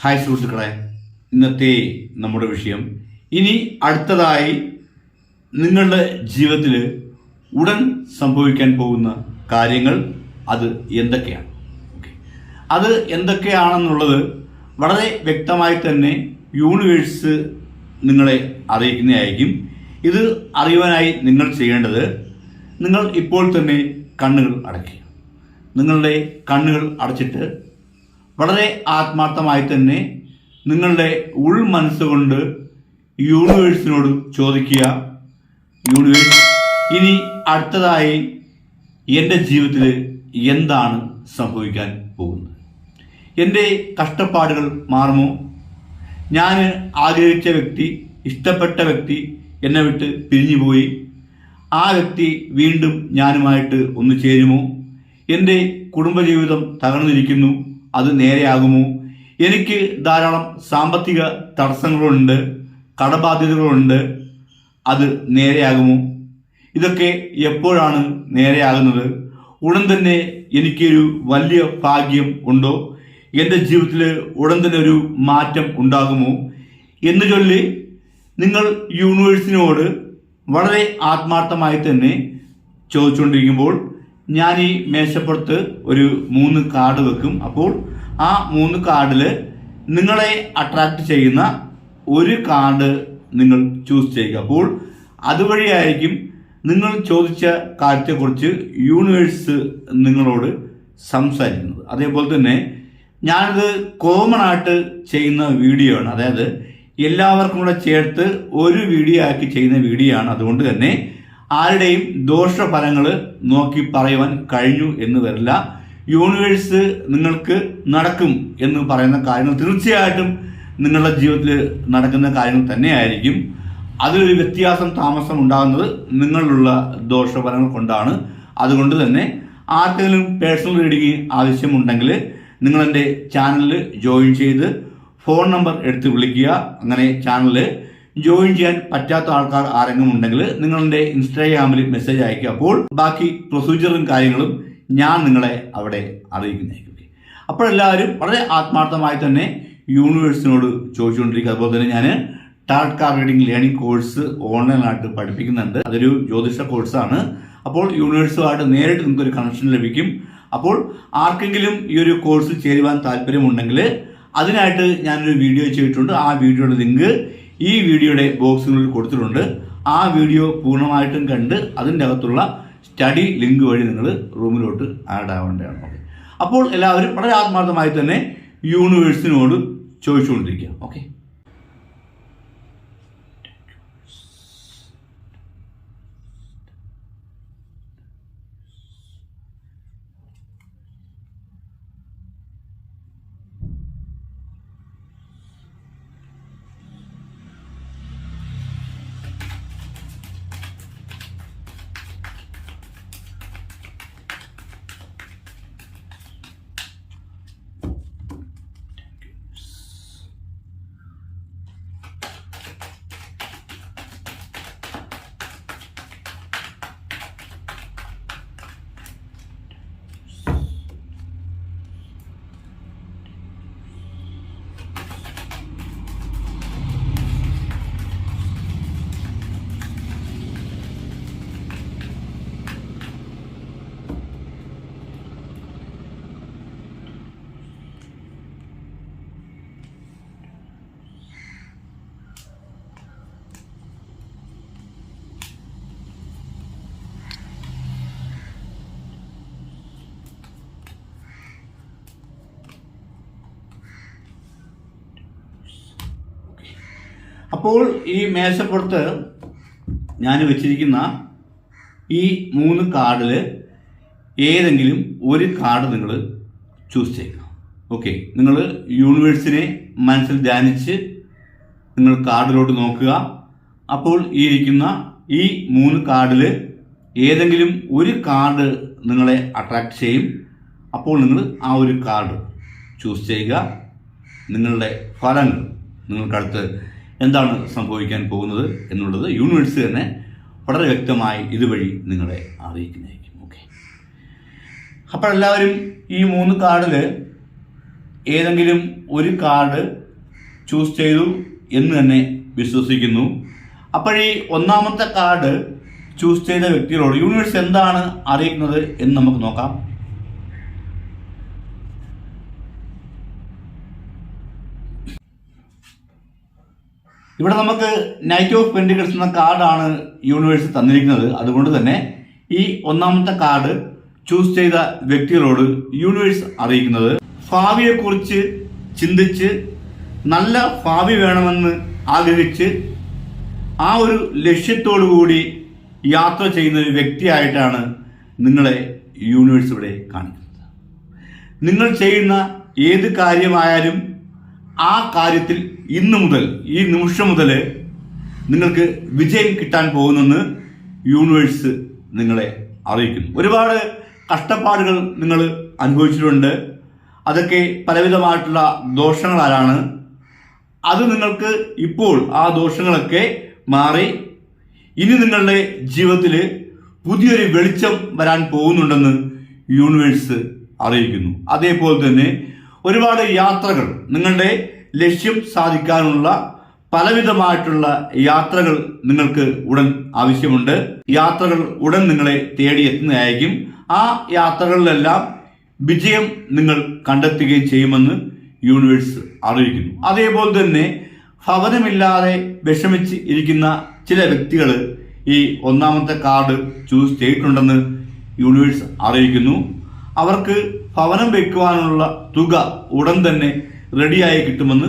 Hi സുഹൃത്തുക്കളെ ഇന്നത്തെ നമ്മുടെ വിഷയം. ഇനി അടുത്തതായി നിങ്ങളുടെ ജീവിതത്തിൽ ഉടൻ സംഭവിക്കാൻ പോകുന്ന കാര്യങ്ങൾ അത് എന്തൊക്കെയാണ്? ഓക്കെ അത് എന്തൊക്കെയാണെന്നുള്ളത് വളരെ വ്യക്തമായി തന്നെ യൂണിവേഴ്സ് നിങ്ങളെ അറിയിക്കുന്നതായിരിക്കും. ഇത് അറിയുവാനായി നിങ്ങൾ ചെയ്യേണ്ടത് നിങ്ങൾ ഇപ്പോൾ തന്നെ കണ്ണുകൾ അടയ്ക്കുക. നിങ്ങളുടെ കണ്ണുകൾ അടച്ചിട്ട് വളരെ ആത്മാർത്ഥമായി തന്നെ നിങ്ങളുടെ ഉൾ മനസ്സുകൊണ്ട് യൂണിവേഴ്സിനോട് ചോദിക്കുക. യൂണിവേഴ്സ് ഇനി അടുത്തതായി എന്റെ ജീവിതത്തിൽ എന്താണ് സംഭവിക്കാൻ പോകുന്നത്? എന്റെ കഷ്ടപ്പാടുകൾ മാറുമോ? ഞാൻ ആഗ്രഹിച്ച വ്യക്തി ഇഷ്ടപ്പെട്ട വ്യക്തി എന്നെ വിട്ട് പിരിഞ്ഞുപോയി. ആ വ്യക്തി വീണ്ടും ഞാനുമായിട്ട് ഒന്ന് ചേരുമോ? എന്റെ കുടുംബജീവിതം തകർന്നിരിക്കുന്നു. അത് നേരെയാകുമോ? എനിക്ക് ധാരാളം സാമ്പത്തിക തടസ്സങ്ങളുണ്ട് കടബാധ്യതകളുണ്ട്. അത് നേരെയാകുമോ? ഇതൊക്കെ എപ്പോഴാണ് നേരെയാകുന്നത്? ഉടൻ തന്നെ എനിക്കൊരു വലിയ ഭാഗ്യം ഉണ്ടോ? എന്റെ ജീവിതത്തിൽ ഉടൻ തന്നെ ഒരു മാറ്റം ഉണ്ടാകുമോ? എന്ന് ചൊല്ലി നിങ്ങൾ യൂണിവേഴ്സിനോട് വളരെ ആത്മാർത്ഥമായി തന്നെ ചോദിച്ചുകൊണ്ടിരിക്കുമ്പോൾ ഞാൻ ഈ മേശപ്പുറത്ത് ഒരു മൂന്ന് കാർഡ് വെക്കും. അപ്പോൾ ആ മൂന്ന് കാർഡിൽ നിങ്ങളെ അട്രാക്ട് ചെയ്യുന്ന ഒരു കാർഡ് നിങ്ങൾ ചൂസ് ചെയ്യുക. അപ്പോൾ അതുവഴിയായിരിക്കും നിങ്ങൾ ചോദിച്ച കാര്യത്തെക്കുറിച്ച് യൂണിവേഴ്സ് നിങ്ങളോട് സംസാരിക്കുന്നത്. അതേപോലെ തന്നെ ഞാനിത് കോമൺ ആയിട്ട് ചെയ്യുന്ന വീഡിയോ ആണ്. അതായത് എല്ലാവർക്കും കൂടെ ചേർത്ത് ഒരു വീഡിയോ ആക്കി ചെയ്യുന്ന വീഡിയോ ആണ്. അതുകൊണ്ട് തന്നെ ആരുടെയും ദോഷഫലങ്ങൾ നോക്കി പറയുവാൻ കഴിഞ്ഞു എന്ന് വരില്ല. യൂണിവേഴ്സ് നിങ്ങൾക്ക് നടക്കും എന്ന് പറയുന്ന കാര്യങ്ങൾ തീർച്ചയായിട്ടും നിങ്ങളുടെ ജീവിതത്തിൽ നടക്കുന്ന കാര്യങ്ങൾ തന്നെയായിരിക്കും. അതിലൊരു വ്യത്യാസം താമസം ഉണ്ടാകുന്നത് നിങ്ങളിലുള്ള ദോഷഫലങ്ങൾ കൊണ്ടാണ്. അതുകൊണ്ട് തന്നെ ആർക്കെങ്കിലും പേഴ്സണൽ റീഡിംഗ് ആവശ്യമുണ്ടെങ്കിൽ നിങ്ങളെന്റെ ചാനലിൽ ജോയിൻ ചെയ്ത് ഫോൺ നമ്പർ എടുത്ത് വിളിക്കുക. അങ്ങനെ ചാനലിൽ ജോയിൻ ചെയ്യാൻ പറ്റാത്ത ആൾക്കാർ ആരെങ്കിലും ഉണ്ടെങ്കിൽ നിങ്ങളുടെ ഇൻസ്റ്റാഗ്രാമിൽ മെസ്സേജ് അയക്കുക അപ്പോൾ ബാക്കി പ്രൊസീജിയറും കാര്യങ്ങളും ഞാൻ നിങ്ങളെ അവിടെ അറിയിക്കുന്നതായിരിക്കും. അപ്പോൾ എല്ലാവരും വളരെ ആത്മാർത്ഥമായി തന്നെ യൂണിവേഴ്സിനോട് ചോദിച്ചുകൊണ്ടിരിക്കുക. അതുപോലെ തന്നെ ഞാൻ tarot card reading learning course ഓൺലൈനായിട്ട് പഠിപ്പിക്കുന്നുണ്ട്. അതൊരു ജ്യോതിഷ കോഴ്സാണ്. അപ്പോൾ യൂണിവേഴ്സുമായിട്ട് നേരിട്ട് നിങ്ങൾക്ക് ഒരു കണക്ഷൻ ലഭിക്കും. അപ്പോൾ ആർക്കെങ്കിലും ഈ ഒരു കോഴ്സ് ചേരുവാൻ താല്പര്യമുണ്ടെങ്കിൽ അതിനായിട്ട് ഞാനൊരു വീഡിയോ ചെയ്തിട്ടുണ്ട്. ആ വീഡിയോയുടെ ലിങ്ക് ഈ വീഡിയോയുടെ ബോക്സിനുള്ളിൽ കൊടുത്തിട്ടുണ്ട്. ആ വീഡിയോ പൂർണമായിട്ടും കണ്ട് അതിന്റെ അകത്തുള്ള സ്റ്റഡി ലിങ്ക് വഴി നിങ്ങൾ റൂമിലോട്ട് ആഡ് ആവേണ്ടതാണ്. ഓക്കെ. അപ്പോൾ എല്ലാവരും വളരെ ആത്മാർത്ഥമായി തന്നെ യൂണിവേഴ്സിനോട് ചോദിച്ചുകൊണ്ടിരിക്കുക. ഓക്കെ. അപ്പോൾ ഈ മേശപ്പുറത്ത് ഞാൻ വെച്ചിരിക്കുന്ന ഈ മൂന്ന് കാർഡിൽ ഏതെങ്കിലും ഒരു കാർഡ് നിങ്ങൾ ചൂസ് ചെയ്യുക. ഓക്കെ നിങ്ങൾ യൂണിവേഴ്സിനെ മനസ്സിൽ ധ്യാനിച്ച് നിങ്ങൾ കാർഡിലോട്ട് നോക്കുക. അപ്പോൾ ഈ ഇരിക്കുന്ന ഈ മൂന്ന് കാർഡിൽ ഏതെങ്കിലും ഒരു കാർഡ് നിങ്ങളെ അട്രാക്ട് ചെയ്യും. അപ്പോൾ നിങ്ങൾ ആ ഒരു കാർഡ് ചൂസ് ചെയ്യുക. നിങ്ങളുടെ ഫലങ്ങൾ നിങ്ങൾക്കടുത്ത് എന്താണ് സംഭവിക്കാൻ പോകുന്നത് എന്നുള്ളത് യൂണിവേഴ്സ് തന്നെ വളരെ വ്യക്തമായി ഇതുവഴി നിങ്ങളെ അറിയിക്കുന്നതായിരിക്കും. ഓക്കെ. അപ്പോൾ എല്ലാവരും ഈ മൂന്ന് കാർഡിൽ ഏതെങ്കിലും ഒരു കാർഡ് ചൂസ് ചെയ്തു എന്ന് തന്നെ വിശ്വസിക്കുന്നു. അപ്പോഴീ ഒന്നാമത്തെ കാർഡ് ചൂസ് ചെയ്ത വ്യക്തികളോട് യൂണിവേഴ്സ് എന്താണ് അറിയിക്കുന്നത് എന്ന് നമുക്ക് നോക്കാം. ഇവിടെ നമുക്ക് നൈറ്റ് ഓഫ് പെൻഡിക്കൽസ് എന്ന കാർഡാണ് യൂണിവേഴ്സ് തന്നിരിക്കുന്നത്. അതുകൊണ്ട് തന്നെ ഈ ഒന്നാമത്തെ കാർഡ് ചൂസ് ചെയ്ത വ്യക്തികളോട് യൂണിവേഴ്സ് അറിയിക്കുന്നത്. ഭാവിയെക്കുറിച്ച് ചിന്തിച്ച് നല്ല ഭാവി വേണമെന്ന് ആഗ്രഹിച്ച് ആ ഒരു ലക്ഷ്യത്തോടു കൂടി യാത്ര ചെയ്യുന്ന ഒരു വ്യക്തിയായിട്ടാണ് നിങ്ങളെ യൂണിവേഴ്സ് ഇവിടെ കാണിക്കുന്നത്. നിങ്ങൾ ചെയ്യുന്ന ഏത് കാര്യമായാലും ആ കാര്യത്തിൽ ഇന്നു മുതൽ ഈ നിമിഷം മുതൽ നിങ്ങൾക്ക് വിജയം കിട്ടാൻ പോകുന്നെന്ന് യൂണിവേഴ്സ് നിങ്ങളെ അറിയിക്കുന്നു. ഒരുപാട് കഷ്ടപ്പാടുകൾ നിങ്ങൾ അനുഭവിച്ചിട്ടുണ്ട്. അതൊക്കെ പലവിധമായിട്ടുള്ള ദോഷങ്ങളാലാണ്. അത് നിങ്ങൾക്ക് ഇപ്പോൾ ആ ദോഷങ്ങളൊക്കെ മാറി. ഇനി നിങ്ങളുടെ ജീവിതത്തിൽ പുതിയൊരു വെളിച്ചം വരാൻ പോകുന്നുണ്ടെന്ന് യൂണിവേഴ്സ് അറിയിക്കുന്നു. അതേപോലെ തന്നെ ഒരുപാട് യാത്രകൾ നിങ്ങളുടെ ലക്ഷ്യം സാധിക്കാനുള്ള പലവിധമായിട്ടുള്ള യാത്രകൾ നിങ്ങൾക്ക് ഉടൻ ആവശ്യമുണ്ട്. യാത്രകൾ ഉടൻ നിങ്ങളെ തേടിയെത്തുന്നതായിരിക്കും ആ യാത്രകളിലെല്ലാം വിജയം നിങ്ങൾ കണ്ടെത്തുകയും ചെയ്യുമെന്ന് യൂണിവേഴ്സ് അറിയിക്കുന്നു. അതേപോലെ തന്നെ ഭവനമില്ലാതെ വിഷമിച്ച് ഇരിക്കുന്ന ചില വ്യക്തികൾ ഈ ഒന്നാമത്തെ കാർഡ് ചൂസ് ചെയ്തിട്ടുണ്ടെന്ന് യൂണിവേഴ്സ് അറിയിക്കുന്നു. അവർക്ക് ഭവനം വെക്കുവാനുള്ള തുക ഉടൻ തന്നെ റെഡിയായി കിട്ടുമെന്ന്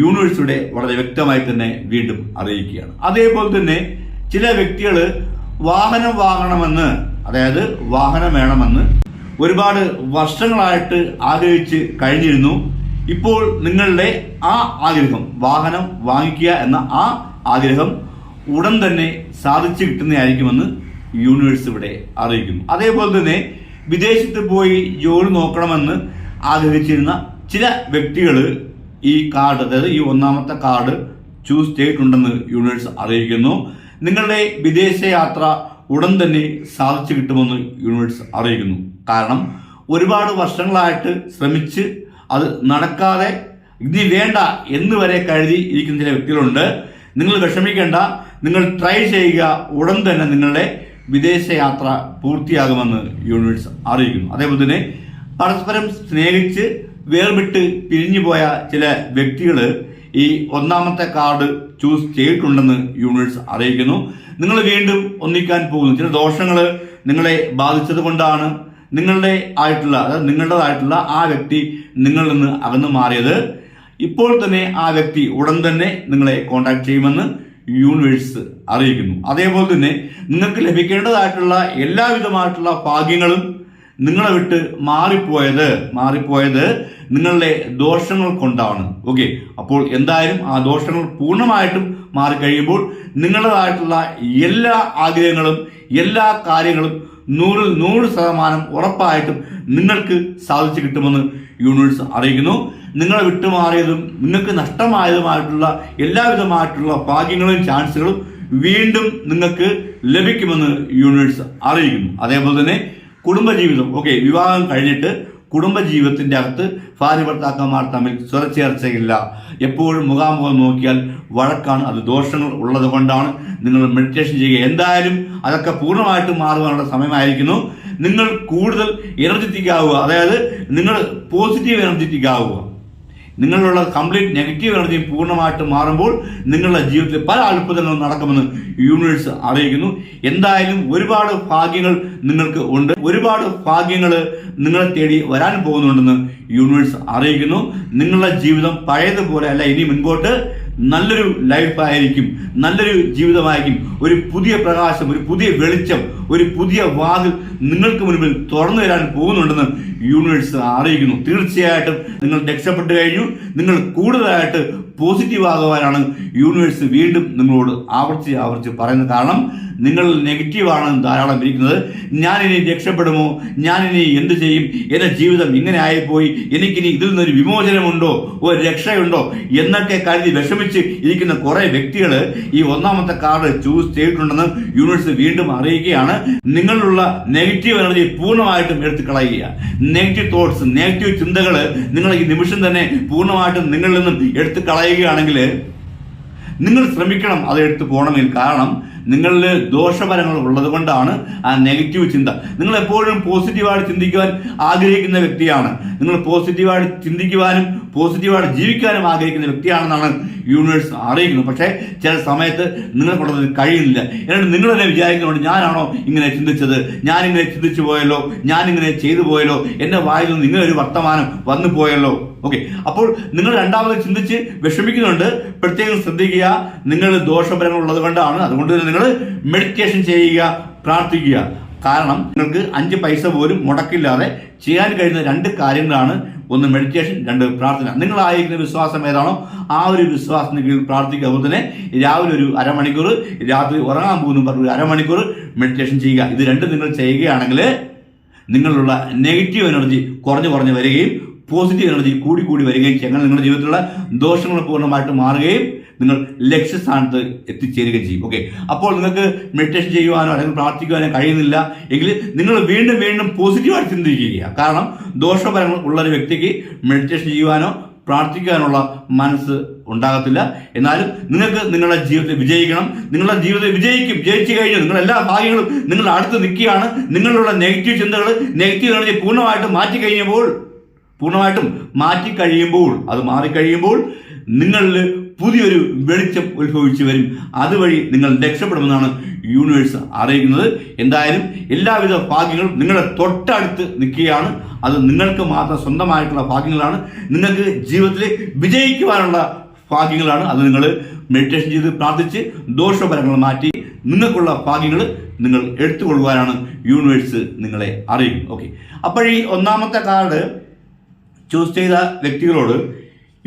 യൂണിവേഴ്സിയുടെ വളരെ വ്യക്തമായി തന്നെ വീണ്ടും അറിയിക്കുകയാണ്. അതേപോലെ തന്നെ ചില വ്യക്തികൾ വാഹനം വാങ്ങണമെന്ന് അതായത് വാഹനം വേണമെന്ന് ഒരുപാട് വർഷങ്ങളായിട്ട് ആഗ്രഹിച്ച് കഴിഞ്ഞിരുന്നു. ഇപ്പോൾ നിങ്ങളുടെ ആ ആഗ്രഹം വാഹനം വാങ്ങിക്കുക എന്ന ആ ആഗ്രഹം ഉടൻ തന്നെ സാധിച്ചു കിട്ടുന്നതായിരിക്കുമെന്ന് യൂണിവേഴ്സ് ഇവിടെ അറിയിക്കും അതേപോലെ തന്നെ വിദേശത്ത് പോയി ജോലി നോക്കണമെന്ന് ആഗ്രഹിച്ചിരുന്ന ചില വ്യക്തികൾ ഈ കാർഡ് അതായത് ഈ ഒന്നാമത്തെ കാർഡ് ചൂസ് ചെയ്തിട്ടുണ്ടെന്ന് യൂണിവേഴ്സ് അറിയിക്കുന്നു. നിങ്ങളുടെ വിദേശ യാത്ര ഉടൻ തന്നെ സാധിച്ചു കിട്ടുമെന്ന് യൂണിവേഴ്സ് അറിയിക്കുന്നു. കാരണം ഒരുപാട് വർഷങ്ങളായിട്ട് ശ്രമിച്ച് അത് നടക്കാതെ ഇനി വേണ്ട എന്ന് വരെ കരുതി ഇരിക്കുന്ന ചില വ്യക്തികളുണ്ട്. നിങ്ങൾ വിഷമിക്കേണ്ട നിങ്ങൾ ട്രൈ ചെയ്യുക ഉടൻ തന്നെ നിങ്ങളുടെ വിദേശ യാത്ര പൂർത്തിയാകുമെന്ന് യൂണിവേഴ്സ് അറിയിക്കുന്നു. അതേപോലെ തന്നെ പരസ്പരം സ്നേഹിച്ച് വേർവിട്ട് പിരിഞ്ഞു പോയ ചില വ്യക്തികൾ ഈ ഒന്നാമത്തെ കാർഡ് ചൂസ് ചെയ്തിട്ടുണ്ടെന്ന് യൂണിവേഴ്സ് അറിയിക്കുന്നു. നിങ്ങൾ വീണ്ടും ഒന്നിക്കാൻ പോകുന്നു. ചില ദോഷങ്ങൾ നിങ്ങളെ ബാധിച്ചത് കൊണ്ടാണ് നിങ്ങളുടെ ആയിട്ടുള്ള അതായത് നിങ്ങളുടേതായിട്ടുള്ള ആ വ്യക്തി നിങ്ങളിൽ നിന്ന് അകന്നു മാറിയത്. ഇപ്പോൾ തന്നെ ആ വ്യക്തി ഉടൻ തന്നെ നിങ്ങളെ കോൺടാക്ട് ചെയ്യുമെന്ന് യൂണിവേഴ്സ് അറിയിക്കുന്നു. അതേപോലെ തന്നെ നിങ്ങൾക്ക് ലഭിക്കേണ്ടതായിട്ടുള്ള എല്ലാവിധമായിട്ടുള്ള ഭാഗ്യങ്ങളും നിങ്ങളെ വിട്ട് മാറിപ്പോയത് മാറിപ്പോയത് നിങ്ങളുടെ ദോഷങ്ങൾ കൊണ്ടാണ്. ഓക്കെ അപ്പോൾ എന്തായാലും ആ ദോഷങ്ങൾ പൂർണമായിട്ടും മാറിക്കഴിയുമ്പോൾ നിങ്ങളുടേതായിട്ടുള്ള എല്ലാ ആഗ്രഹങ്ങളും എല്ലാ കാര്യങ്ങളും നൂറിൽ നൂറ് ശതമാനം ഉറപ്പായിട്ടും നിങ്ങൾക്ക് സാധിച്ചു കിട്ടുമെന്ന് യൂണിവേഴ്സ് അറിയിക്കുന്നു. നിങ്ങളെ വിട്ടുമാറിയതും നിങ്ങൾക്ക് നഷ്ടമായതുമായിട്ടുള്ള എല്ലാവിധമായിട്ടുള്ള ഭാഗ്യങ്ങളും ചാൻസുകളും വീണ്ടും നിങ്ങൾക്ക് ലഭിക്കുമെന്ന് യൂണിവേഴ്സ് അറിയിക്കുന്നു. അതേപോലെ തന്നെ കുടുംബജീവിതം. ഓക്കെ വിവാഹം കഴിഞ്ഞിട്ട് കുടുംബജീവിതത്തിന്റെ അകത്ത് ഭാര്യ ഭർത്താക്കന്മാർ തമ്മിൽ സ്വരച്ചേർച്ചയില്ല. എപ്പോഴും മുഖാമുഖം നോക്കിയാൽ വഴക്കാണ് അത് ദോഷങ്ങൾ ഉള്ളത് കൊണ്ടാണ്. നിങ്ങൾ മെഡിറ്റേഷൻ ചെയ്യുക. എന്തായാലും അതൊക്കെ പൂർണമായിട്ട് മാറുവാനുള്ള സമയമായിരിക്കുന്നു. നിങ്ങൾ കൂടുതൽ എനർജറ്റിക് ആവുക. അതായത് നിങ്ങൾ പോസിറ്റീവ് എനർജറ്റിക് ആവുക. നിങ്ങളിലുള്ള കംപ്ലീറ്റ് നെഗറ്റീവ് എനർജി പൂർണമായിട്ട് മാറുമ്പോൾ നിങ്ങളുടെ ജീവിതത്തിൽ പല അത്ഭുതങ്ങളും നടക്കുമെന്ന് യൂണിവേഴ്സ് അറിയിക്കുന്നു. എന്തായാലും ഒരുപാട് ഭാഗ്യങ്ങൾ നിങ്ങൾക്ക് ഉണ്ട്. ഒരുപാട് ഭാഗ്യങ്ങൾ നിങ്ങളെ തേടി വരാൻ പോകുന്നുണ്ടെന്ന് യൂണിവേഴ്സ് അറിയിക്കുന്നു. നിങ്ങളുടെ ജീവിതം പഴയതുപോലെ അല്ല ഇനി മുൻപോട്ട് നല്ലൊരു ലൈഫായിരിക്കും നല്ലൊരു ജീവിതമായിരിക്കും. ഒരു പുതിയ പ്രകാശം ഒരു പുതിയ വെളിച്ചം ഒരു പുതിയ വാതിൽ നിങ്ങൾക്ക് മുൻപിൽ തുറന്നു വരാൻ പോകുന്നുണ്ടെന്ന് യൂണിവേഴ്സ് അറിയിക്കുന്നു. തീർച്ചയായിട്ടും നിങ്ങൾ രക്ഷപ്പെട്ടു കഴിഞ്ഞു. നിങ്ങൾ കൂടുതലായിട്ട് പോസിറ്റീവ് ആകുവാനാണ് യൂണിവേഴ്സ് വീണ്ടും നിങ്ങളോട് ആവർത്തിച്ച് ആവർത്തിച്ച് പറയുന്നത്. കാരണം നിങ്ങൾ നെഗറ്റീവാണ് ധാരാളം ഇരിക്കുന്നത്. ഞാനിനി രക്ഷപ്പെടുമോ? ഞാനിനി എന്ത് ചെയ്യും? എന്റെ ജീവിതം ഇങ്ങനെ ആയിപ്പോയി. എനിക്കിനി ഇതിൽ നിന്നൊരു വിമോചനമുണ്ടോ? ഒരു രക്ഷയുണ്ടോ? എന്നൊക്കെ കരുതി വിഷമിച്ച് ഇരിക്കുന്ന കുറേ വ്യക്തികൾ ഈ ഒന്നാമത്തെ കാർഡ് ചൂസ് ചെയ്തിട്ടുണ്ടെന്ന് യൂണിവേഴ്സ് വീണ്ടും അറിയിക്കുകയാണ്. നിങ്ങളിലുള്ള നെഗറ്റീവ് നെഗറ്റീവ് എനർജി പൂർണമായിട്ടും എടുത്ത് കളയുക. നെഗറ്റീവ് തോട്ട്സ് നെഗറ്റീവ് ചിന്തകൾ നിങ്ങൾ ഈ നിമിഷം തന്നെ പൂർണമായിട്ടും നിങ്ങളിൽ നിന്നും എടുത്ത് കളയുകയാണെങ്കിൽ നിങ്ങൾ ശ്രമിക്കണം അത് എടുത്തു പോകണമെങ്കിൽ. കാരണം നിങ്ങളിൽ ദോഷഫലങ്ങൾ ഉള്ളത് കൊണ്ടാണ് ആ നെഗറ്റീവ് ചിന്ത. നിങ്ങൾ എപ്പോഴും പോസിറ്റീവായിട്ട് ചിന്തിക്കുവാൻ ആഗ്രഹിക്കുന്ന വ്യക്തിയാണ്. നിങ്ങൾ പോസിറ്റീവായിട്ട് ചിന്തിക്കുവാനും പോസിറ്റീവായിട്ട് ജീവിക്കാനും ആഗ്രഹിക്കുന്ന വ്യക്തിയാണെന്നാണ് യൂണിവേഴ്സ് അറിയിക്കുന്നു പക്ഷേ ചില സമയത്ത് നിങ്ങളെ കൊണ്ടത് കഴിയുന്നില്ല. എന്നിട്ട് നിങ്ങൾ തന്നെ വിചാരിക്കുന്നുണ്ട് ഞാനാണോ ഇങ്ങനെ ചിന്തിച്ചത്? ഞാനിങ്ങനെ ചിന്തിച്ചു പോയല്ലോ? ഞാനിങ്ങനെ ചെയ്തു പോയല്ലോ? എന്റെ വായിൽ നിന്ന് ഇങ്ങനെ ഒരു വർത്തമാനം വന്നു പോയല്ലോ? ഓക്കെ. അപ്പോൾ നിങ്ങൾ രണ്ടാമത് ചിന്തിച്ച് വിഷമിക്കുന്നുണ്ട്. പ്രത്യേകം ശ്രദ്ധിക്കുക. നിങ്ങൾ ദോഷഫലങ്ങൾ ഉള്ളത് കൊണ്ടാണ്. അതുകൊണ്ട് തന്നെ നിങ്ങൾ മെഡിറ്റേഷൻ ചെയ്യുക പ്രാർത്ഥിക്കുക. കാരണം നിങ്ങൾക്ക് അഞ്ച് പൈസ പോലും മുടക്കില്ലാതെ ചെയ്യാൻ കഴിയുന്ന രണ്ട് കാര്യങ്ങളാണ്. ഒന്ന് മെഡിറ്റേഷൻ രണ്ട് പ്രാർത്ഥന. നിങ്ങൾ ആയിരിക്കുന്ന വിശ്വാസം ഏതാണോ ആ ഒരു വിശ്വാസത്തിന് കീഴിൽ പ്രാർത്ഥിക്കുക. അതുപോലെ തന്നെ രാവിലെ ഒരു അരമണിക്കൂർ രാത്രി ഉറങ്ങാൻ പോകുന്നു പറഞ്ഞ ഒരു അരമണിക്കൂർ മെഡിറ്റേഷൻ ചെയ്യുക. ഇത് രണ്ടും നിങ്ങൾ ചെയ്യുകയാണെങ്കിൽ നിങ്ങളിലുള്ള നെഗറ്റീവ് എനർജി കുറഞ്ഞു കുറഞ്ഞു വരികയും പോസിറ്റീവ് എനർജി കൂടി കൂടി വരികയും ചെയ്യും. അങ്ങനെ നിങ്ങളുടെ ജീവിതത്തിലുള്ള ദോഷങ്ങൾ പൂർണമായിട്ട് മാറുകയും നിങ്ങൾ ലക്ഷ്യസ്ഥാനത്ത് എത്തിച്ചേരുകയും ചെയ്യും. ഓക്കെ അപ്പോൾ നിങ്ങൾക്ക് മെഡിറ്റേഷൻ ചെയ്യുവാനോ അല്ലെങ്കിൽ പ്രാർത്ഥിക്കുവാനോ കഴിയുന്നില്ല എങ്കിൽ നിങ്ങൾ വീണ്ടും വീണ്ടും പോസിറ്റീവായിട്ട് ചിന്തിക്കുക. കാരണം ദോഷഫലങ്ങൾ ഉള്ള ഒരു വ്യക്തിക്ക് മെഡിറ്റേഷൻ ചെയ്യുവാനോ പ്രാർത്ഥിക്കാനുള്ള മനസ്സ് ഉണ്ടാകത്തില്ല. എന്നാലും നിങ്ങൾക്ക് നിങ്ങളുടെ ജീവിതത്തിൽ വിജയിക്കണം. നിങ്ങളുടെ ജീവിതത്തിൽ വിജയിക്കും. ജയിച്ചു കഴിഞ്ഞു. നിങ്ങൾ എല്ലാ ഭാഗ്യങ്ങളും നിങ്ങളുടെ അടുത്ത് നിൽക്കുകയാണ്. നിങ്ങളുടെ നെഗറ്റീവ് ചിന്തകൾ നെഗറ്റീവ് എനർജി പൂർണമായിട്ട് മാറ്റി കഴിഞ്ഞപ്പോൾ പൂർണമായിട്ടും മാറ്റി കഴിയുമ്പോൾ അത് മാറിക്കഴിയുമ്പോൾ നിങ്ങളിൽ പുതിയൊരു വെളിച്ചം ഉത്ഭവിച്ചു വരും. അതുവഴി നിങ്ങൾ രക്ഷപ്പെടുമെന്നാണ് യൂണിവേഴ്സ് അറിയിക്കുന്നത്. എന്തായാലും എല്ലാവിധ ഭാഗ്യങ്ങളും നിങ്ങളുടെ തൊട്ടടുത്ത് നിൽക്കുകയാണ്. അത് നിങ്ങൾക്ക് മാത്രം സ്വന്തമായിട്ടുള്ള ഭാഗ്യങ്ങളാണ്. നിങ്ങൾക്ക് ജീവിതത്തിൽ വിജയിക്കുവാനുള്ള ഭാഗ്യങ്ങളാണ്. അത് നിങ്ങൾ മെഡിറ്റേഷൻ ചെയ്ത് പ്രാർത്ഥിച്ച് ദോഷഫലങ്ങൾ മാറ്റി നിങ്ങൾക്കുള്ള ഭാഗ്യങ്ങൾ നിങ്ങൾ എടുത്തുകൊള്ളുവാനാണ് യൂണിവേഴ്സ് നിങ്ങളെ അറിയും ഓക്കെ അപ്പോൾ ഈ ഒന്നാമത്തെ കാർഡ് ചൂസ് ചെയ്ത വ്യക്തികളോട്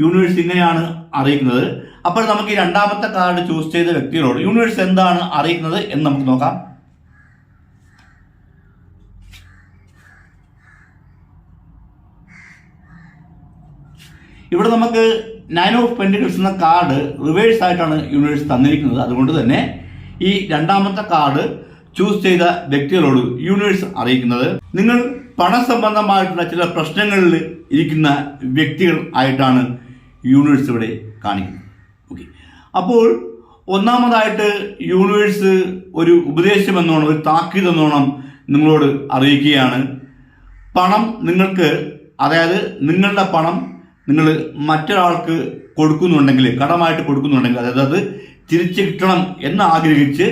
യൂണിവേഴ്സ് ഇങ്ങനെയാണ് അറിയിക്കുന്നത്. അപ്പോൾ നമുക്ക് ഈ രണ്ടാമത്തെ കാർഡ് ചൂസ് ചെയ്ത വ്യക്തികളോട് യൂണിവേഴ്സ് എന്താണ് അറിയിക്കുന്നത് എന്ന് നമുക്ക് നോക്കാം. ഇവിടെ നമുക്ക് നയൻ ഓഫ് പെൻഡിക്കിൾസ് എന്ന കാർഡ് റിവേഴ്സ് ആയിട്ടാണ് യൂണിവേഴ്സ് തന്നിരിക്കുന്നത്. അതുകൊണ്ട് തന്നെ ഈ രണ്ടാമത്തെ കാർഡ് ചൂസ് ചെയ്ത വ്യക്തികളോട് യൂണിവേഴ്സ് അറിയിക്കുന്നത്. നിങ്ങൾ പണസംബന്ധമായിട്ടുള്ള ചില പ്രശ്നങ്ങളിൽ ഇരിക്കുന്ന വ്യക്തികൾ ആയിട്ടാണ് യൂണിവേഴ്സ് ഇവിടെ കാണിക്കുന്നത്. ഓക്കെ അപ്പോൾ ഒന്നാമതായിട്ട് യൂണിവേഴ്സ് ഒരു ഉപദേശം എന്നോണം ഒരു താക്കീത് എന്നോണം നിങ്ങളോട് അറിയിക്കുകയാണ്. പണം നിങ്ങൾക്ക് അതായത് നിങ്ങളുടെ പണം നിങ്ങൾ മറ്റൊരാൾക്ക് കൊടുക്കുന്നുണ്ടെങ്കിൽ കടമായിട്ട് കൊടുക്കുന്നുണ്ടെങ്കിൽ അതായത് അത് തിരിച്ചു കിട്ടണം എന്ന് ആഗ്രഹിച്ച്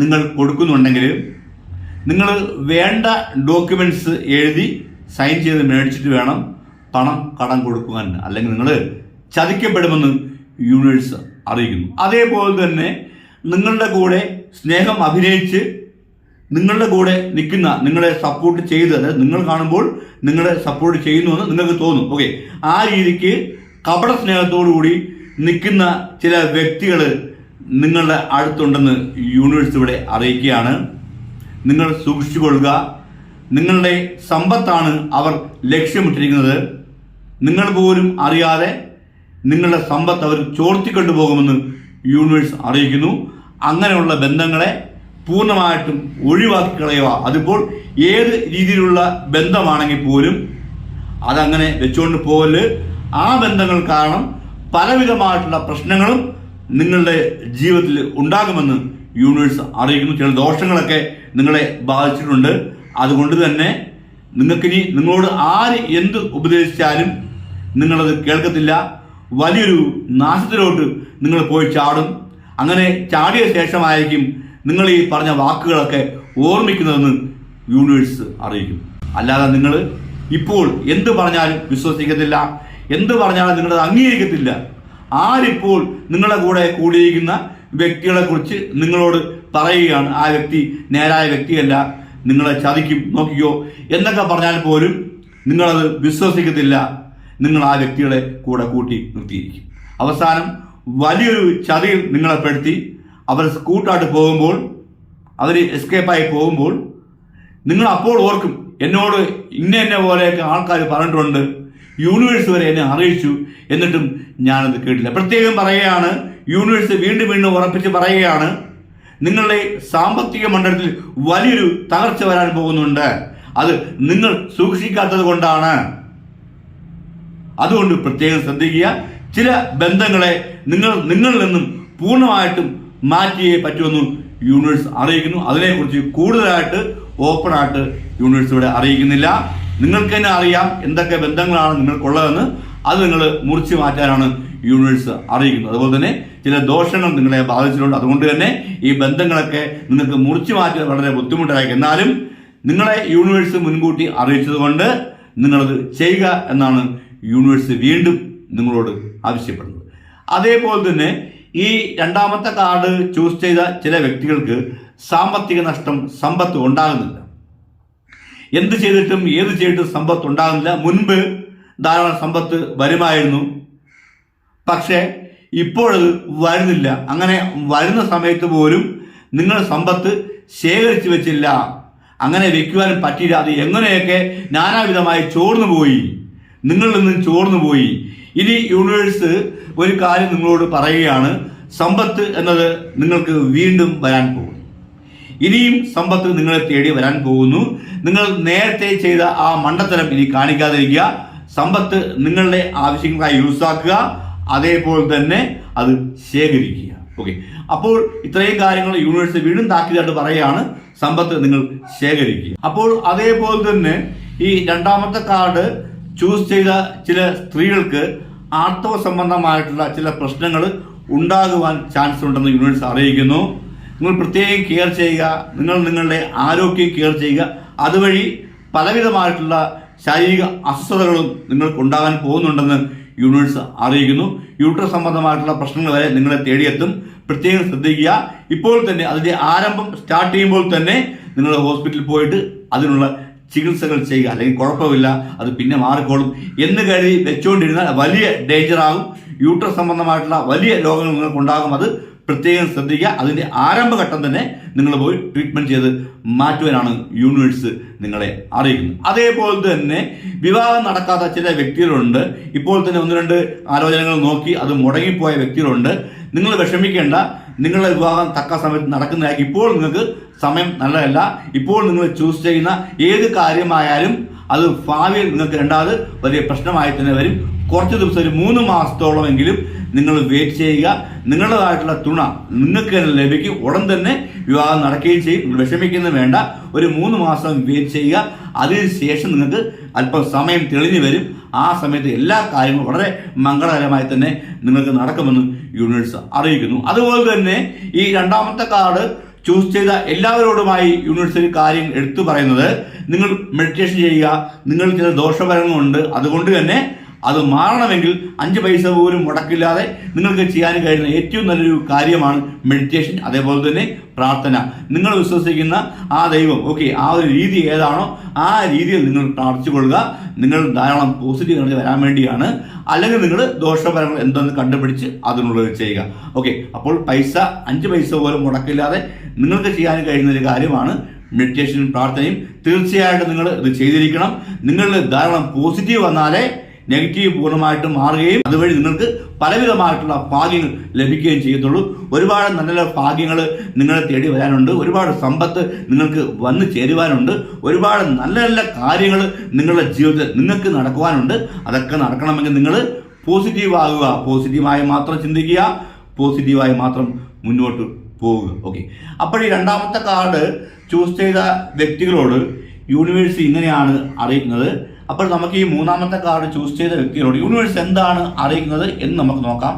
നിങ്ങൾ കൊടുക്കുന്നുണ്ടെങ്കിൽ നിങ്ങൾ വേണ്ട ഡോക്യുമെന്റ്സ് എഴുതി സൈൻ ചെയ്ത് മേടിച്ചിട്ട് വേണം. പണം കടം കൊടുക്കുവാൻ അല്ലെങ്കിൽ നിങ്ങൾ ചതിക്കപ്പെടുമെന്ന് യൂണിവേഴ്സ് അറിയിക്കുന്നു. അതേപോലെ തന്നെ നിങ്ങളുടെ കൂടെ സ്നേഹം അഭിനയിച്ച് നിങ്ങളുടെ കൂടെ നിൽക്കുന്ന നിങ്ങളെ സപ്പോർട്ട് ചെയ്ത് അതായത് നിങ്ങൾ കാണുമ്പോൾ നിങ്ങളെ സപ്പോർട്ട് ചെയ്യുന്നുവെന്ന് നിങ്ങൾക്ക് തോന്നും. ഓക്കെ ആ രീതിക്ക് കപട സ്നേഹത്തോടു കൂടി നിൽക്കുന്ന ചില വ്യക്തികൾ നിങ്ങളുടെ അടുത്തുണ്ടെന്ന് യൂണിവേഴ്സ് ഇവിടെ അറിയിക്കുകയാണ്. നിങ്ങൾ സൂക്ഷിച്ചു കൊള്ളുക. നിങ്ങളുടെ സമ്പത്താണ് അവർ ലക്ഷ്യമിട്ടിരിക്കുന്നത്. നിങ്ങൾ പോലും അറിയാതെ നിങ്ങളുടെ സമ്പത്ത് അവർ ചോർത്തിക്കൊണ്ടുപോകുമെന്ന് യൂണിവേഴ്സ് അറിയിക്കുന്നു. അങ്ങനെയുള്ള ബന്ധങ്ങളെ പൂർണമായിട്ടും ഒഴിവാക്കി കളയുക. അതിപ്പോൾ ഏത് രീതിയിലുള്ള ബന്ധമാണെങ്കിൽ പോലും അതങ്ങനെ വെച്ചുകൊണ്ട് പോകൽ ആ ബന്ധങ്ങൾ കാരണം പലവിധമായിട്ടുള്ള പ്രശ്നങ്ങളും നിങ്ങളുടെ ജീവിതത്തിൽ ഉണ്ടാകുമെന്ന് യൂണിവേഴ്സ് അറിയിക്കുന്നു. ചില ദോഷങ്ങളൊക്കെ നിങ്ങളെ ബാധിച്ചിട്ടുണ്ട്. അതുകൊണ്ട് തന്നെ നിങ്ങൾക്കിനി നിങ്ങളോട് ആര് എന്ത് ഉപദേശിച്ചാലും നിങ്ങളത് കേൾക്കത്തില്ല. വലിയൊരു നാശത്തിലോട്ട് നിങ്ങൾ പോയി ചാടും. അങ്ങനെ ചാടിയ ശേഷമായിരിക്കും നിങ്ങൾ ഈ പറഞ്ഞ വാക്കുകളൊക്കെ ഓർമ്മിക്കുന്നതെന്ന് യൂണിവേഴ്സ് അറിയിക്കും അല്ലാതെ നിങ്ങൾ ഇപ്പോൾ എന്ത് പറഞ്ഞാലും വിശ്വസിക്കത്തില്ല. എന്ത് പറഞ്ഞാലും നിങ്ങളത് അംഗീകരിക്കത്തില്ല. ആരിപ്പോൾ നിങ്ങളുടെ കൂടെ കൂടിയിരിക്കുന്ന വ്യക്തികളെ കുറിച്ച് നിങ്ങളോട് പറയുകയാണ്. ആ വ്യക്തി നേരായ വ്യക്തിയല്ല. നിങ്ങളെ ചതിക്കും. നോക്കിക്കോ. എന്നൊക്കെ പറഞ്ഞാൽ പോലും നിങ്ങളത് വിശ്വസിക്കത്തില്ല. നിങ്ങൾ ആ വ്യക്തികളെ കൂടെ കൂട്ടി നിർത്തിയിരിക്കും. അവസാനം വലിയൊരു ചതിയിൽ നിങ്ങളെ പെടുത്തി അവർ കൂട്ടായിട്ട് പോകുമ്പോൾ അവർ എസ്കേപ്പായി പോകുമ്പോൾ നിങ്ങൾ അപ്പോൾ ഓർക്കും എന്നോട് ഇന്ന എന്നെ പോലെയൊക്കെ ആൾക്കാർ പറഞ്ഞിട്ടുണ്ട് യൂണിവേഴ്സ് വരെ എന്നെ അറിയിച്ചു എന്നിട്ടും ഞാനത് കേട്ടില്ല. പ്രത്യേകം പറയുകയാണ് യൂണിവേഴ്സ് വീണ്ടും വീണ്ടും ഉറപ്പിച്ച് പറയുകയാണ് നിങ്ങളുടെ സാമ്പത്തിക മണ്ഡലത്തിൽ വലിയൊരു തകർച്ച വരാൻ പോകുന്നുണ്ട്. അത് നിങ്ങൾ സൂക്ഷിക്കാത്തത് കൊണ്ടാണ്. അതുകൊണ്ട് പ്രത്യേകം ശ്രദ്ധിക്കുക. ചില ബന്ധങ്ങളെ നിങ്ങൾ നിങ്ങളിൽ നിന്നും പൂർണമായിട്ടും മാറ്റിയേ പറ്റുമെന്ന് യൂണിവേഴ്സ് അറിയിക്കുന്നു. അതിനെക്കുറിച്ച് കൂടുതലായിട്ട് ഓപ്പണായിട്ട് യൂണിവേഴ്സ് ഇവിടെ അറിയിക്കുന്നില്ല. നിങ്ങൾക്ക് തന്നെ അറിയാം എന്തൊക്കെ ബന്ധങ്ങളാണ് നിങ്ങൾക്കുള്ളതെന്ന്. അത് നിങ്ങൾ മുറിച്ചു മാറ്റാനാണ് യൂണിവേഴ്സ് അറിയിക്കുന്നത്. അതുപോലെ തന്നെ ചില ദോഷങ്ങൾ നിങ്ങളെ ബാധിച്ചിട്ടുണ്ട്. അതുകൊണ്ട് തന്നെ ഈ ബന്ധങ്ങളൊക്കെ നിങ്ങൾക്ക് മുറിച്ചു മാറ്റുക വളരെ ബുദ്ധിമുട്ടായിരിക്കും. എന്നാലും നിങ്ങളെ യൂണിവേഴ്സ് മുൻകൂട്ടി അറിയിച്ചതുകൊണ്ട് നിങ്ങളത് ചെയ്യുക എന്നാണ് യൂണിവേഴ്സ് വീണ്ടും നിങ്ങളോട് ആവശ്യപ്പെടുന്നത്. അതേപോലെ തന്നെ ഈ രണ്ടാമത്തെ കാർഡ് ചൂസ് ചെയ്ത ചില വ്യക്തികൾക്ക് സാമ്പത്തിക നഷ്ടം സമ്പത്ത് ഉണ്ടാകുന്നില്ല. എന്ത് ചെയ്തിട്ടും ഏത് ചെയ്തിട്ടും സമ്പത്ത് ഉണ്ടാകുന്നില്ല. മുൻപ് ധാരാളം സമ്പത്ത് വരുമായിരുന്നു. പക്ഷേ ഇപ്പോഴത് വരുന്നില്ല. അങ്ങനെ വരുന്ന സമയത്ത് പോലും നിങ്ങൾ സമ്പത്ത് ശേഖരിച്ചു വെച്ചില്ല. അങ്ങനെ വെക്കുവാനും പറ്റിയില്ല. അത് എങ്ങനെയൊക്കെ നാനാവിധമായി ചോർന്നു പോയി നിങ്ങളിൽ നിന്ന് ചോർന്നു പോയി. ഇനി യൂണിവേഴ്സ് ഒരു കാര്യം നിങ്ങളോട് പറയുകയാണ്. സമ്പത്ത് എന്നത് നിങ്ങൾക്ക് വീണ്ടും വരാൻ പോകും ഇനിയും സമ്പത്ത് നിങ്ങളെ തേടി വരാൻ പോകുന്നു. നിങ്ങൾ നേരത്തെ ചെയ്ത ആ മണ്ടത്തരം ഇനി കാണിക്കാതിരിക്കുക. സമ്പത്ത് നിങ്ങളുടെ ആവശ്യങ്ങൾക്കായി യൂസാക്കുക അതേപോലെ തന്നെ അത് ശേഖരിക്കുക. ഓക്കെ അപ്പോൾ ഇത്രയും കാര്യങ്ങൾ യൂണിവേഴ്സ് വീണ്ടും താക്കീതായിട്ട് പറയുകയാണ്. സമ്പത്ത് നിങ്ങൾ ശേഖരിക്കുക. അപ്പോൾ അതേപോലെ തന്നെ ഈ രണ്ടാമത്തെ കാർഡ് ചൂസ് ചെയ്ത ചില സ്ത്രീകൾക്ക് ആർത്തവ സംബന്ധമായിട്ടുള്ള ചില പ്രശ്നങ്ങൾ ഉണ്ടാകുവാൻ ചാൻസ് ഉണ്ടെന്ന് യൂണിവേഴ്സ് അറിയിക്കുന്നു. നിങ്ങൾ പ്രത്യേകം കെയർ ചെയ്യുക നിങ്ങൾ നിങ്ങളുടെ ആരോഗ്യം കെയർ ചെയ്യുക. അതുവഴി പലവിധമായിട്ടുള്ള ശാരീരിക അസ്വസ്ഥതകളും നിങ്ങൾക്ക് ഉണ്ടാകാൻ പോകുന്നുണ്ടെന്ന് യൂണിവേഴ്സ് അറിയിക്കുന്നു. യൂട്രസ് സംബന്ധമായിട്ടുള്ള പ്രശ്നങ്ങൾ വരെ നിങ്ങളെ തേടിയെത്തും. പ്രത്യേകം ശ്രദ്ധിക്കുക. ഇപ്പോൾ തന്നെ അതിന്റെ ആരംഭം സ്റ്റാർട്ട് ചെയ്യുമ്പോൾ തന്നെ നിങ്ങൾ ഹോസ്പിറ്റലിൽ പോയിട്ട് അതിനുള്ള ചികിത്സകൾ ചെയ്യുക. അല്ലെങ്കിൽ കുഴപ്പമില്ല അത് പിന്നെ മാറിക്കോളും എന്ന് കരുതി വെച്ചുകൊണ്ടിരുന്നാൽ വലിയ ഡേഞ്ചർ ആകും യൂട്രസ് സംബന്ധമായിട്ടുള്ള വലിയ രോഗങ്ങൾ നിങ്ങൾക്കുണ്ടാകും. അത് പ്രത്യേകം ശ്രദ്ധിക്കുക. അതിന്റെ ആരംഭഘട്ടം തന്നെ നിങ്ങൾ പോയി ട്രീറ്റ്മെന്റ് ചെയ്ത് മാറ്റുവാനാണ് യൂണിവേഴ്സ് നിങ്ങളെ അറിയിക്കുന്നത്. അതേപോലെ തന്നെ വിവാഹം നടക്കാത്ത ചില വ്യക്തികളുണ്ട്. ഇപ്പോൾ തന്നെ ഒന്ന് രണ്ട് ആലോചനകൾ നോക്കി അത് മുടങ്ങിപ്പോയ വ്യക്തികളുണ്ട്. നിങ്ങൾ വിഷമിക്കേണ്ട. നിങ്ങളുടെ വിവാഹം തക്ക സമയത്ത് നടക്കുന്നതായി ഇപ്പോൾ നിങ്ങൾക്ക് സമയം നല്ലതല്ല. ഇപ്പോൾ നിങ്ങൾ ചൂസ് ചെയ്യുന്ന ഏത് കാര്യമായാലും അത് ഭാവിയിൽ നിങ്ങൾക്ക് രണ്ടാമത് വലിയ പ്രശ്നമായി തന്നെ വരും. കുറച്ച് ദിവസം ഒരു മൂന്ന് മാസത്തോളമെങ്കിലും നിങ്ങൾ വെയിറ്റ് ചെയ്യുക. നിങ്ങളുടേതായിട്ടുള്ള തുണ നിങ്ങൾക്ക് തന്നെ ലഭിക്കും. ഉടൻ തന്നെ വിവാഹം നടക്കുകയും ചെയ്യും. നിങ്ങൾ വിഷമിക്കുന്നത് വേണ്ട. ഒരു മൂന്ന് മാസം വെയിറ്റ് ചെയ്യുക. അതിനുശേഷം നിങ്ങൾക്ക് അല്പം സമയം തെളിഞ്ഞു വരും. ആ സമയത്ത് എല്ലാ കാര്യങ്ങളും വളരെ മംഗളകരമായി തന്നെ നിങ്ങൾക്ക് നടക്കുമെന്ന് യൂണിവേഴ്സ് അറിയിക്കുന്നു. അതുപോലെ തന്നെ ഈ രണ്ടാമത്തെ കാർഡ് ചൂസ് ചെയ്ത എല്ലാവരോടുമായി യൂണിവേഴ്സിറ്റി കാര്യം എടുത്തു പറയുന്നത് നിങ്ങൾ മെഡിറ്റേഷൻ ചെയ്യുക നിങ്ങൾ ചില ദോഷഫലങ്ങളുണ്ട് അതുകൊണ്ട് തന്നെ അത് മാറണമെങ്കിൽ അഞ്ച് പൈസ പോലും മുടക്കില്ലാതെ നിങ്ങൾക്ക് ചെയ്യാൻ കഴിയുന്ന ഏറ്റവും നല്ലൊരു കാര്യമാണ് മെഡിറ്റേഷൻ അതേപോലെ തന്നെ പ്രാർത്ഥന. നിങ്ങൾ വിശ്വസിക്കുന്ന ആ ദൈവം ഓക്കെ ആ ഒരു രീതി ഏതാണോ ആ രീതിയിൽ നിങ്ങൾ പ്രാർത്ഥിച്ചു കൊള്ളുക. നിങ്ങൾ ധാരാളം പോസിറ്റീവ് എനർജി വരാൻ വേണ്ടിയാണ് അല്ലെങ്കിൽ നിങ്ങൾ ദോഷഫലങ്ങൾ എന്തെന്ന് കണ്ടുപിടിച്ച് അതിനുള്ളത് ചെയ്യുക. ഓക്കെ അപ്പോൾ പൈസ അഞ്ച് പൈസ പോലും മുടക്കില്ലാതെ നിങ്ങൾക്ക് ചെയ്യാൻ കഴിയുന്ന ഒരു കാര്യമാണ് മെഡിറ്റേഷനും പ്രാർത്ഥനയും. തീർച്ചയായിട്ടും നിങ്ങൾ ഇത് ചെയ്തിരിക്കണം. നിങ്ങളിൽ ധാരാളം പോസിറ്റീവ് വന്നാലേ നെഗറ്റീവ് പൂർണമായിട്ടും മാറുകയും അതുവഴി നിങ്ങൾക്ക് പലവിധമായിട്ടുള്ള ഭാഗ്യങ്ങൾ ലഭിക്കുകയും ചെയ്യത്തുള്ളൂ. ഒരുപാട് നല്ല നല്ല ഭാഗ്യങ്ങൾ നിങ്ങളെ തേടി വരാനുണ്ട്. ഒരുപാട് സമ്പത്ത് നിങ്ങൾക്ക് വന്നു ചേരുവാനുണ്ട്. ഒരുപാട് നല്ല നല്ല കാര്യങ്ങൾ നിങ്ങളുടെ ജീവിതത്തിൽ നിങ്ങൾക്ക് നടക്കുവാനുണ്ട്. അതൊക്കെ നടക്കണമെങ്കിൽ നിങ്ങൾ പോസിറ്റീവ് ആകുക പോസിറ്റീവായി മാത്രം ചിന്തിക്കുക. പോസിറ്റീവായി മാത്രം മുന്നോട്ട് പോവുക ഓക്കെ അപ്പോൾ ഈ രണ്ടാമത്തെ കാർഡ് ചൂസ് ചെയ്ത വ്യക്തികളോട് യൂണിവേഴ്സ് ഇങ്ങനെയാണ് അറിയിക്കുന്നത്. അപ്പോൾ നമുക്ക് ഈ മൂന്നാമത്തെ കാർഡ് ചൂസ് ചെയ്ത വ്യക്തികളോട് യൂണിവേഴ്സ് എന്താണ് അറിയിക്കുന്നത് എന്ന് നമുക്ക് നോക്കാം.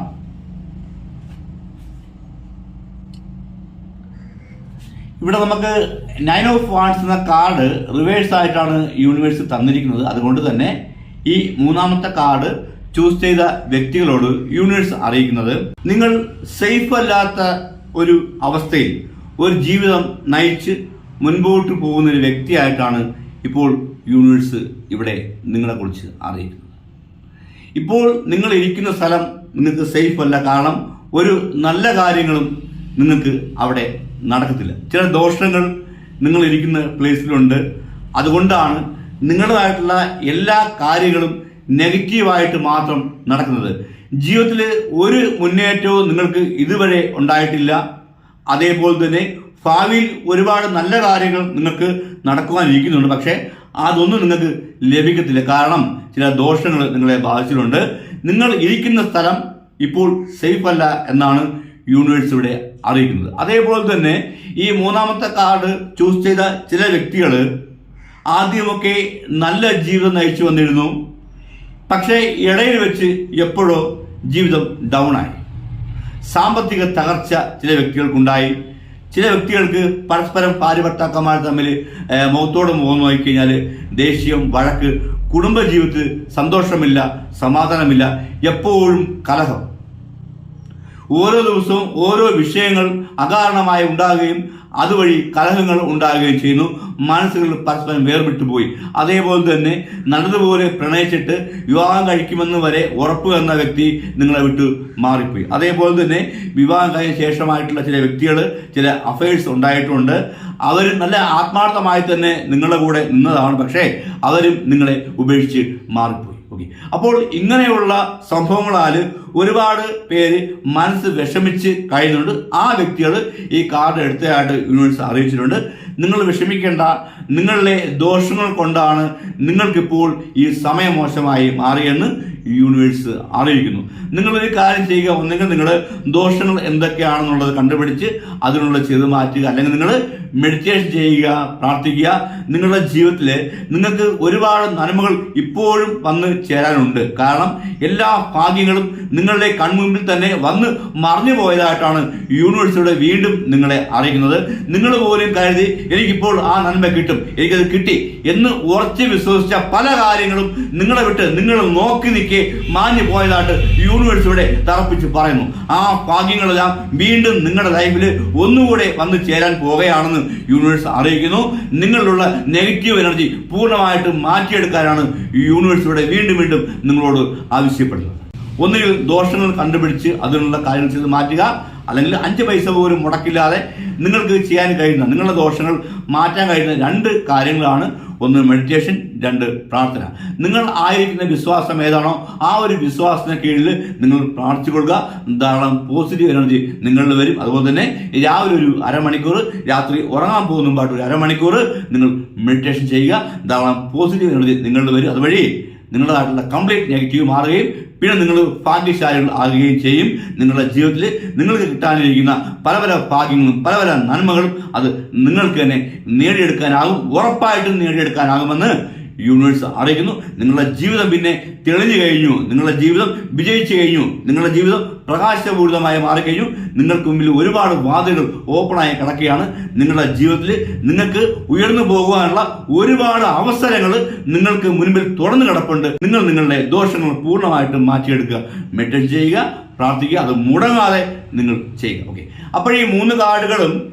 ഇവിടെ നമുക്ക് നയൻ ഓഫ് വാൺസ് എന്ന കാർഡ് റിവേഴ്സ് ആയിട്ടാണ് യൂണിവേഴ്സ് തന്നിരിക്കുന്നത്. അതുകൊണ്ട് തന്നെ ഈ മൂന്നാമത്തെ കാർഡ് ചൂസ് ചെയ്ത വ്യക്തികളോട് യൂണിവേഴ്സ് അറിയിക്കുന്നത്. നിങ്ങൾ സേഫ് അല്ലാത്ത ഒരു അവസ്ഥയിൽ ഒരു ജീവിതം നയിച്ച് മുൻപോട്ട് പോകുന്ന ഒരു വ്യക്തിയായിട്ടാണ് ഇപ്പോൾ യൂണിവേഴ്സ് ഇവിടെ നിങ്ങളെ കുറിച്ച് അറിയിക്കുന്നത്. ഇപ്പോൾ നിങ്ങൾ ഇരിക്കുന്ന സ്ഥലം നിങ്ങൾക്ക് സേഫ് അല്ല. കാരണം ഒരു നല്ല കാര്യങ്ങളും നിങ്ങൾക്ക് അവിടെ നടക്കത്തില്ല. ചില ദോഷങ്ങൾ നിങ്ങൾ ഇരിക്കുന്ന പ്ലേസിലുണ്ട് അതുകൊണ്ടാണ് നിങ്ങളുടേതായിട്ടുള്ള എല്ലാ കാര്യങ്ങളും നെഗറ്റീവായിട്ട് മാത്രം നടക്കുന്നത്. ജീവിതത്തിൽ ഒരു മുന്നേറ്റവും നിങ്ങൾക്ക് ഇതുവരെ ഉണ്ടായിട്ടില്ല. അതേപോലെ തന്നെ ഭാവിയിൽ ഒരുപാട് നല്ല കാര്യങ്ങൾ നിങ്ങൾക്ക് നടക്കുവാനിരിക്കുന്നുണ്ട്. പക്ഷേ അതൊന്നും നിങ്ങൾക്ക് ലഭിക്കത്തില്ല. കാരണം ചില ദോഷങ്ങൾ നിങ്ങളെ ബാധിച്ചിട്ടുണ്ട്. നിങ്ങൾ ഇരിക്കുന്ന സ്ഥലം ഇപ്പോൾ സേഫ് അല്ല എന്നാണ് യൂണിവേഴ്സ് ഇവിടെ അറിയിക്കുന്നത്. അതേപോലെ തന്നെ ഈ മൂന്നാമത്തെ കാർഡ് ചൂസ് ചെയ്ത ചില വ്യക്തികൾ ആദ്യമൊക്കെ നല്ല ജീവിതം നയിച്ചു വന്നിരുന്നു. പക്ഷേ ഇടയിൽ വെച്ച് എപ്പോഴോ ജീവിതം ഡൗൺ ആയി. സാമ്പത്തിക തകർച്ച ചില വ്യക്തികൾക്കുണ്ടായി. ചില വ്യക്തികൾക്ക് പരസ്പരം ഭാര്യ ഭർത്താക്കന്മാർ തമ്മിൽ മുഖത്തോട് മുഖം നോക്കിക്കഴിഞ്ഞാൽ ദേഷ്യം വഴക്ക് കുടുംബജീവിതത്തിൽ സന്തോഷമില്ല സമാധാനമില്ല എപ്പോഴും കലഹം. ഓരോ ദിവസവും ഓരോ വിഷയങ്ങൾ അകാരണമായി ഉണ്ടാകുകയും അതുവഴി കലഹങ്ങൾ ഉണ്ടാകുകയും ചെയ്യുന്നു. മനസ്സുകൾ പരസ്പരം വേർപെട്ടു പോയി. അതേപോലെ തന്നെ നല്ലതുപോലെ പ്രണയിച്ചിട്ട് വിവാഹം കഴിക്കുമെന്ന് വരെ ഉറപ്പ് എന്ന വ്യക്തി നിങ്ങളെ വിട്ട് മാറിപ്പോയി. അതേപോലെ തന്നെ വിവാഹം കഴിഞ്ഞ ശേഷമായിട്ടുള്ള ചില വ്യക്തികൾ ചില അഫയേഴ്സ് ഉണ്ടായിട്ടുണ്ട്. അവർ നല്ല ആത്മാർത്ഥമായി തന്നെ നിങ്ങളുടെ കൂടെ നിന്നതാണ്. പക്ഷേ അവരും നിങ്ങളെ ഉപേക്ഷിച്ച് മാറിപ്പോയി. ഓക്കെ അപ്പോൾ ഇങ്ങനെയുള്ള സംഭവങ്ങളാൽ ഒരുപാട് പേര് മനസ്സ് വിഷമിച്ച് കഴിയുന്നുണ്ട്. ആ വ്യക്തികൾ ഈ കാർഡ് എടുത്തതായിട്ട് യൂണിവേഴ്സ് അറിയിച്ചിട്ടുണ്ട്. നിങ്ങൾ വിഷമിക്കേണ്ട നിങ്ങളിലെ ദോഷങ്ങൾ കൊണ്ടാണ് നിങ്ങൾക്കിപ്പോൾ ഈ സമയം മോശമായി മാറിയെന്ന് യൂണിവേഴ്സ് അറിയിക്കുന്നു. നിങ്ങളൊരു കാര്യം ചെയ്യുക ഒന്നെങ്കിൽ നിങ്ങൾ ദോഷങ്ങൾ എന്തൊക്കെയാണെന്നുള്ളത് കണ്ടുപിടിച്ച് അതിനുള്ള ചെയ്ത് മാറ്റുക അല്ലെങ്കിൽ നിങ്ങൾ മെഡിറ്റേഷൻ ചെയ്യുക പ്രാർത്ഥിക്കുക. നിങ്ങളുടെ ജീവിതത്തിൽ നിങ്ങൾക്ക് ഒരുപാട് നന്മകൾ ഇപ്പോഴും വന്ന് ചേരാനുണ്ട്. കാരണം എല്ലാ ഭാഗ്യങ്ങളും നിങ്ങളുടെ കൺമുമ്പിൽ തന്നെ വന്ന് മറിഞ്ഞു പോയതായിട്ടാണ് യൂണിവേഴ്സിറ്റിയുടെ വീണ്ടും നിങ്ങളെ അറിയിക്കുന്നത്. നിങ്ങൾ പോലും കരുതി എനിക്കിപ്പോൾ ആ നന്മ കിട്ടും എനിക്കത് കിട്ടി എന്ന് ഉറച്ച് വിശ്വസിച്ച പല കാര്യങ്ങളും നിങ്ങളെ വിട്ട് നിങ്ങൾ നോക്കി നിൽക്കെ മാഞ്ഞു പോയതായിട്ട് യൂണിവേഴ്സിറ്റിയുടെ തറപ്പിച്ച് പറയുന്നു. ആ ഭാഗ്യങ്ങളെല്ലാം വീണ്ടും നിങ്ങളുടെ ലൈഫിൽ ഒന്നുകൂടെ വന്നു ചേരാൻ പോകുകയാണെന്ന് യൂണിവേഴ്സ് അറിയിക്കുന്നു. നിങ്ങളിലുള്ള നെഗറ്റീവ് എനർജി പൂർണമായിട്ടും മാറ്റിയെടുക്കാനാണ് യൂണിവേഴ്സിറ്റിയുടെ വീണ്ടും വീണ്ടും നിങ്ങളോട് ആവശ്യപ്പെടുന്നത്. ഒന്നുകിൽ ദോഷങ്ങൾ കണ്ടുപിടിച്ച് അതിനുള്ള കാര്യങ്ങൾ ചെയ്ത് മാറ്റുക അല്ലെങ്കിൽ അഞ്ച് പൈസ പോലും മുടക്കില്ലാതെ നിങ്ങൾക്ക് ചെയ്യാൻ കഴിയുന്ന നിങ്ങളുടെ ദോഷങ്ങൾ മാറ്റാൻ കഴിയുന്ന രണ്ട് കാര്യങ്ങളാണ്. ഒന്ന് മെഡിറ്റേഷൻ രണ്ട് പ്രാർത്ഥന. നിങ്ങൾ ആയിരിക്കുന്ന വിശ്വാസം ഏതാണോ ആ ഒരു വിശ്വാസത്തിന് കീഴിൽ നിങ്ങൾ പ്രാർത്ഥിച്ചു കൊടുക്കുക ധാരാളം പോസിറ്റീവ് എനർജി നിങ്ങളിൽ വരും. അതുപോലെ തന്നെ രാവിലെ ഒരു അരമണിക്കൂർ രാത്രി ഉറങ്ങാൻ പോകുന്ന പാട്ട് ഒരു അരമണിക്കൂർ നിങ്ങൾ മെഡിറ്റേഷൻ ചെയ്യുക. ധാരാളം പോസിറ്റീവ് എനർജി നിങ്ങളിൽ വരും. അതുവഴി നിങ്ങളുടേതായിട്ടുള്ള കംപ്ലീറ്റ് നെഗറ്റീവ് മാറുകയും പിന്നെ നിങ്ങൾ ഭാഗ്യശാലികൾ ആകുകയും ചെയ്യും നിങ്ങളുടെ ജീവിതത്തിൽ നിങ്ങൾക്ക് കിട്ടാനിരിക്കുന്ന പല പല ഭാഗ്യങ്ങളും പല പല നന്മകളും അത് നിങ്ങൾക്ക് തന്നെ നേടിയെടുക്കാനാകും ഉറപ്പായിട്ടും നേടിയെടുക്കാനാകുമെന്ന് യൂണിവേഴ്സ് അറിയിക്കുന്നു നിങ്ങളുടെ ജീവിതം പിന്നെ തെളിഞ്ഞു കഴിഞ്ഞു. നിങ്ങളുടെ ജീവിതം വിജയിച്ചു കഴിഞ്ഞു. നിങ്ങളുടെ ജീവിതം പ്രകാശപൂരിതമായി മാറിക്കഴിഞ്ഞു. നിങ്ങൾക്ക് മുമ്പിൽ ഒരുപാട് വാതിലുകൾ ഓപ്പണായി കിടക്കുകയാണ്. നിങ്ങളുടെ ജീവിതത്തിൽ നിങ്ങൾക്ക് ഉയർന്നു പോകുവാനുള്ള ഒരുപാട് അവസരങ്ങൾ നിങ്ങൾക്ക് മുൻപിൽ തുറന്നു കിടപ്പുണ്ട്. നിങ്ങൾ നിങ്ങളുടെ ദോഷങ്ങൾ പൂർണമായിട്ടും മാറ്റിയെടുക്കുക. മെഡിറ്റേറ്റ് ചെയ്യുക പ്രാർത്ഥിക്കുക അത് മുടങ്ങാതെ നിങ്ങൾ ചെയ്യുക. ഓക്കെ അപ്പോൾ ഈ മൂന്ന് കാർഡുകളും